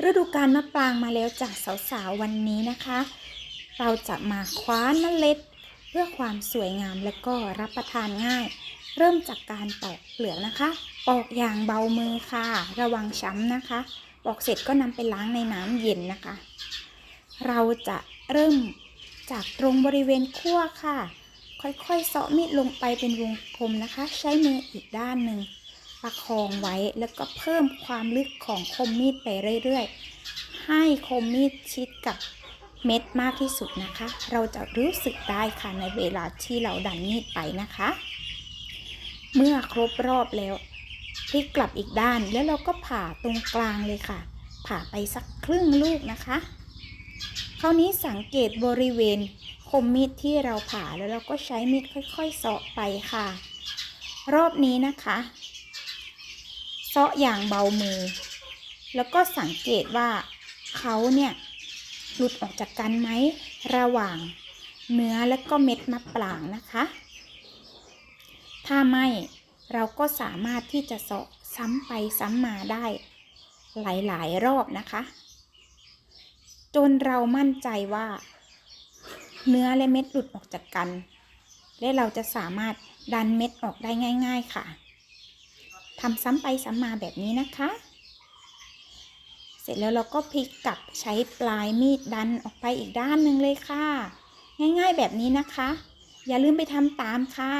ฤดูกาลมะปรางมาแล้วจากสาวๆวันนี้นะคะ เราจะมาคว้านเมล็ด เพื่อความสวยงามและก็รับประทานง่าย เริ่มจากการปอกเปลือกนะคะ ปอกอย่างเบามือค่ะ ระวังช้ำนะคะ ปอกเสร็จก็นำไปล้างในน้ำเย็นนะคะ เราจะเริ่มจากตรงบริเวณขั้วค่ะ ค่อยๆเซาะมีดลงไปเป็นวงกลมนะคะ ใช้มืออีกด้านหนึ่ง ประคองไว้แล้วก็เพิ่มความลึกของคมมีดไปเรื่อยๆ ให้คมมีดชิดกับเม็ดมากที่สุดนะคะ เราจะรู้สึกได้ค่ะในเวลาที่เราดันมีดไปนะคะ เมื่อครบรอบแล้วพลิกกลับอีกด้านแล้วเราก็ผ่าตรงกลางเลยค่ะ ผ่าไปสักครึ่งลูกนะคะ คราวนี้สังเกตบริเวณคมมีดที่เราผ่าแล้วเราก็ใช้มีดค่อยๆเสาะไปค่ะ รอบนี้นะคะ เซาะอย่างเบามือ แล้วก็สังเกตว่าเขาเนี่ยหลุดออกจากกันไหมระหว่างเนื้อและก็เม็ดมะปรางนะคะ ถ้าไม่เราก็สามารถที่จะเสาะซ้ำไปซ้ำมาได้หลาย ๆ รอบนะคะ จนเรามั่นใจว่า เนื้อและเม็ดหลุดออกจากกัน และเราจะสามารถดันเม็ดออกได้ง่าย ๆ ค่ะ ทำซ้ำไปซ้ำมาแบบนี้นะคะ เสร็จแล้วเราก็พลิกกลับใช้ปลายมีดดันออกไปอีกด้านหนึ่งเลยค่ะ ง่ายๆแบบนี้นะคะ อย่าลืมไปทำตามค่ะ